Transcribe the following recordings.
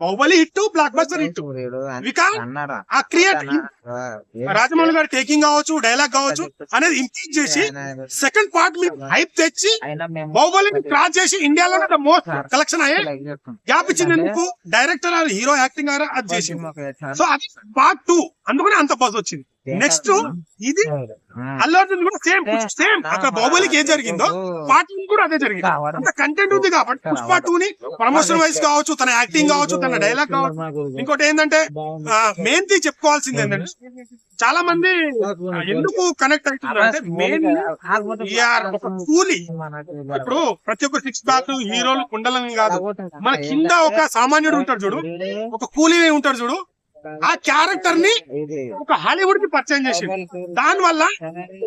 Baahubali hit blockbuster hit Vikas ఆ create Rajamouli గారి taking కావచ్చు డైలాగ్ కావచ్చు అనేది ఇంప్లీట్ చేసి సెకండ్ పార్ట్ మీద హైప్ తెచ్చి బాహుబలిని క్రాస్ చేసి ఇండియాలో మోస్ట్ కలెక్షన్ అయ్యే గ్యాప్ ఇచ్చింది ఎందుకు? డైరెక్టర్ హీరో యాక్టింగ్ అది చేసింది. సో అది పార్ట్ టూ అందుకనే అంత బజ్ వచ్చింది. నెక్స్ట్ ఇది అల్లు అర్జున్ కూడా సేమ్ సేమ్. అక్కడ బాహుబలికి ఏం జరిగిందో పార్ట్ వన్ కూడా అదే జరిగింది. అంత కంటెంట్ ఉంది కాబట్టి పుష్ప టూ ని ప్రమోషన్ వైజ్ కావచ్చు తన యాక్టింగ్ కావచ్చు తన డైలాగ్ కావచ్చు. ఇంకోటి ఏంటంటే మెయిన్ థింగ్ చెప్పుకోవాల్సింది ఏంటంటే చాలా మంది ఎందుకు కనెక్ట్ అవుతున్నారు అంటే మెయిన్ ఒక కూలీ. ఇప్పుడు ప్రతి ఒక్క సిక్స్ ప్యాక్ హీరోలు కుండలని కాదు. మన కింద ఒక సామాన్యుడు ఉంటాడు చూడు. ఒక కూలీ ఉంటాడు చూడు. ఆ క్యారెక్టర్ని ఒక హాలీవుడ్కి పరిచయం చేసిండు దాని వల్ల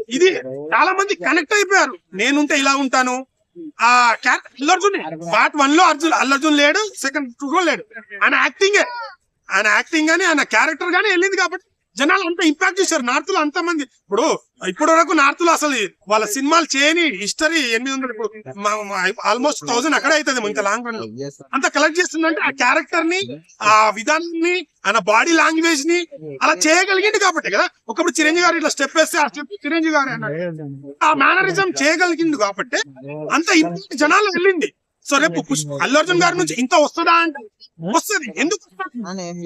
ఇది చాలా మంది కనెక్ట్ అయిపోయారు. నేనుంటే ఇలా ఉంటాను. ఆ క్యారెక్టర్ అల్లు అర్జున్. పార్ట్ వన్లో అర్జున్ అల్లు అర్జున్ లేడు సెకండ్ టూ లో లేడు. ఆయన యాక్టింగ్ ఆయన యాక్టింగ్ గానీ ఆయన క్యారెక్టర్ గానీ వెళ్ళింది కాబట్టి జనాలు అంత ఇంపాక్ట్ చేశారు. నార్త్లో అంత మంది ఇప్పుడు ఇప్పటి వరకు నార్త్లో అసలు వాళ్ళ సినిమాలు చేయని హిస్టరీ ఎనిమిది వందలు ఇప్పుడు ఆల్మోస్ట్ థౌసండ్ అక్కడే అవుతుంది ఇంత లాంగ్ రన్ అంత కలెక్ట్ చేస్తుందంటే ఆ క్యారెక్టర్ని ఆ విధానాన్ని ఆయన బాడీ లాంగ్వేజ్ని అలా చేయగలిగింది కాబట్టి కదా. ఒకప్పుడు చిరంజీవి గారు ఇట్లా స్టెప్ వేస్తే ఆ స్టెప్ చిరంజీవి గారు అన్నాడు. ఆ మేనరిజం చేయగలిగింది కాబట్టి అంత ఇంపాక్ట్ జనాలు వెళ్ళింది. సో రేపు అల్లు అర్జున్ గారి నుంచి ఇంత వస్తుందా అంటే వస్తుంది. ఎందుకు?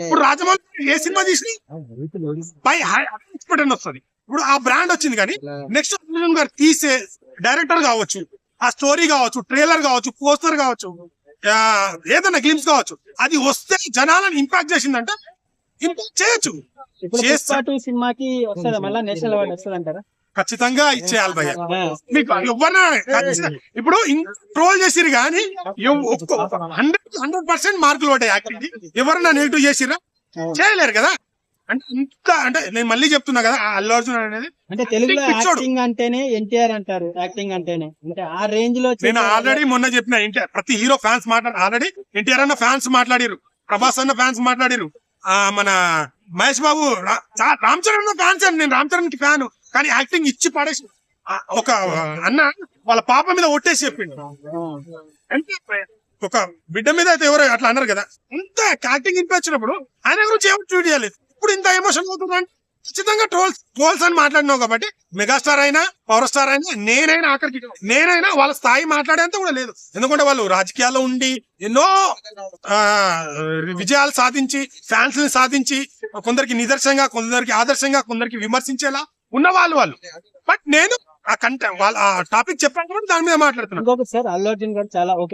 ఇప్పుడు రాజమౌళి ఏ సినిమా తీసి పై ఎక్స్పర్ట్ అని వస్తుంది. ఇప్పుడు ఆ బ్రాండ్ వచ్చింది కానీ నెక్స్ట్ అర్జున్ గారు తీసే డైరెక్టర్ కావచ్చు ఆ స్టోరీ కావచ్చు ట్రైలర్ కావచ్చు పోస్టర్ కావచ్చు ఏదైనా గ్లిమ్స్ కావచ్చు అది వస్తే జనాలను ఇంపాక్ట్ చేసిందంటే ఇంపాక్ట్ చేయొచ్చు. సినిమాకి వస్తుందా? మళ్ళీ నేషనల్ అవార్డు వస్తుంది అంటారా? ఖచ్చితంగా ఇచ్చేయాలి భయ్య. మీకు ఖచ్చితంగా- ఇప్పుడు ట్రోల్ చేసిరు కానీ హండ్రెడ్ హండ్రెడ్ పర్సెంట్ మార్కులు పడ్డాయి యాక్టివిటీ ఎవరన్నా నెగిటివ్ చేసిరా చేయలేరు కదా? అంటే ఇంత అంటే నేను మళ్ళీ చెప్తున్నా కదా ఆ అల్లు అర్జున్ అనేది అంటే తెలుగులో. యాక్టింగ్ అంటేనే ఎన్టీఆర్ అంటారు యాక్టింగ్ అంటేనే. అంటే ఆ రేంజ్లో నేను ఆల్రెడీ మొన్న చెప్పిన ఎన్టీఆర్ ప్రతి హీరో ఫ్యాన్స్ మాట్లాడు ఆల్రెడీ ఎన్టీఆర్ అన్న ఫ్యాన్స్ మాట్లాడిరు ప్రభాస్ అన్న ఫ్యాన్స్ మాట్లాడిరు ఆ మన మహేష్ బాబు రామ్ చరణ్ అన్న ఫ్యాన్స్ అండి నేను రామ్ చరణ్కి ఫ్యాన్ కానీ యాక్టింగ్ ఇచ్చి పడేసి ఒక అన్న వాళ్ళ పాప మీద ఒట్టేసి చెప్పిండు. అంటే ఒక బిడ్డ మీద అయితే ఎవరు అట్లా అన్నారు కదా ఇంత యాక్టింగ్ ఇంపొచ్చినప్పుడు ఆయన గురించి ఏమో చేయాలి ఇప్పుడు ఇంత ఎమోషన్ అవుతుందండి ఖచ్చితంగా ట్రోల్స్ ట్రోల్స్ అని మాట్లాడినావు కాబట్టి మెగాస్టార్ అయినా పవర్ స్టార్ అయినా నేనైనా ఆఖరికి నేనైనా వాళ్ళ స్థాయి మాట్లాడేంత కూడా లేదు. ఎందుకంటే వాళ్ళు రాజకీయాల్లో ఉండి ఎన్నో విజయాలు సాధించి ఫ్యాన్స్ని సాధించి కొందరికి నిదర్శనంగా కొందరికి ఆదర్శంగా కొందరికి విమర్శించేలా ఉన్న వాళ్ళు. వాళ్ళు బట్ నేను ఆ కంటెంట్ వాళ్ళ ఆ టాపిక్ చెప్పాను దాని మీద మాట్లాడుతున్నాను సార్ అల్లు అర్జున్ గారు చాలా ఓకే.